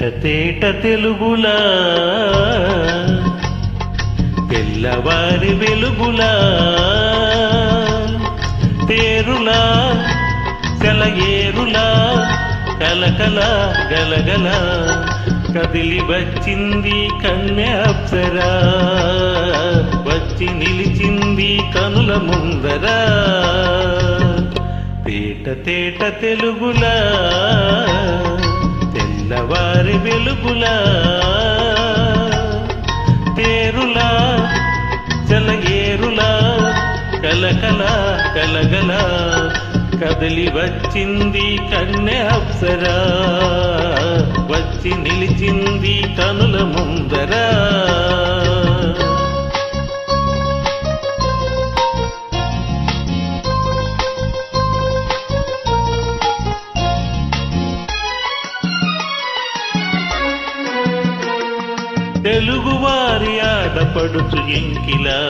తేట తెలుగులా తెల్లవారి వెలుగులా తేరులా సెలయేరులా కలకల గలగల కదిలి వచ్చింది కన్య అప్సరా వచ్చి నిలిచింది కనుల ముందరా. తేట తేట తెలుగులా తెల్లవారి వెలుగులా తేరులా చలయేరులా కలకల కలగల కదలి వచ్చింది కన్నె అప్సరా. వచ్చి నిలిచింది కను తెలుగువారి ఆడపడుచు ఎంకిలా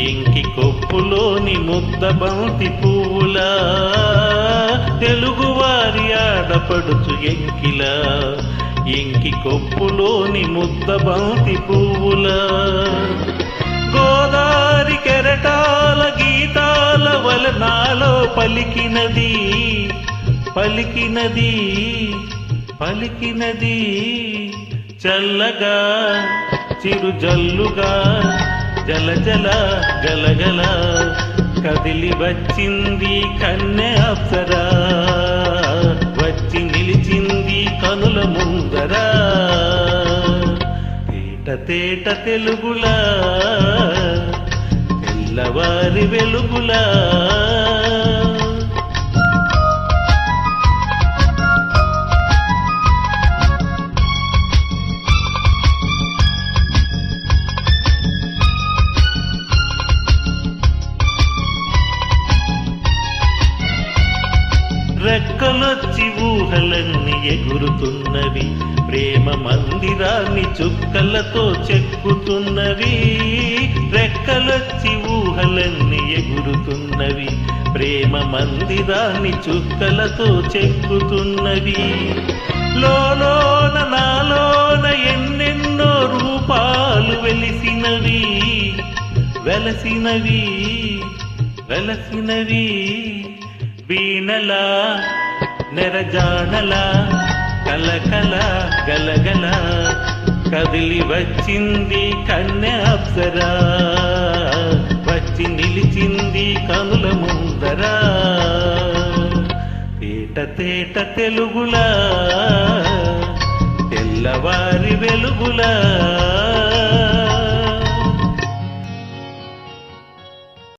ఎంకి కొప్పులోని ముద్ద బంతి పువ్వులా. తెలుగువారి ఆడపడుచు ఎంకిలా ఎంకి కొప్పులోని ముద్ద బంతి పువ్వులా. గోదారి కెరటాల గీతాల వలనాలో పలికినది పలికినది పలికినది. చల్లగా చిరు జల్లుగా జల జల గలగల కదిలి వచ్చింది కన్నె అప్సరా. వచ్చి నిలిచింది కనుల ముందరా. తేట తేట తెలుగులా తెల్లవారి వెలుగులా. రెక్కలొచ్చి ఊహలన్నీ ఎగురుతున్నవి. ప్రేమ మందిరాన్ని చుక్కలతో చెక్కుతున్నవి. రెక్కలొచ్చి ఊహలన్నీ ఎగురుతున్నవి. ప్రేమ మందిరాన్ని చుక్కలతో చెక్కుతున్నవి. లోలోన నాలోన ఎన్నెన్నో రూపాలు వెలిసినవి. వెలసినవి వెలసినవి. వీణలా నెరజానలా కలకల గలగల. కదిలి వచ్చింది కన్య అప్సరా. వచ్చి నిలిచింది కనుల ముందరా. తేట తేట తెలుగులా తెల్లవారి వెలుగులా.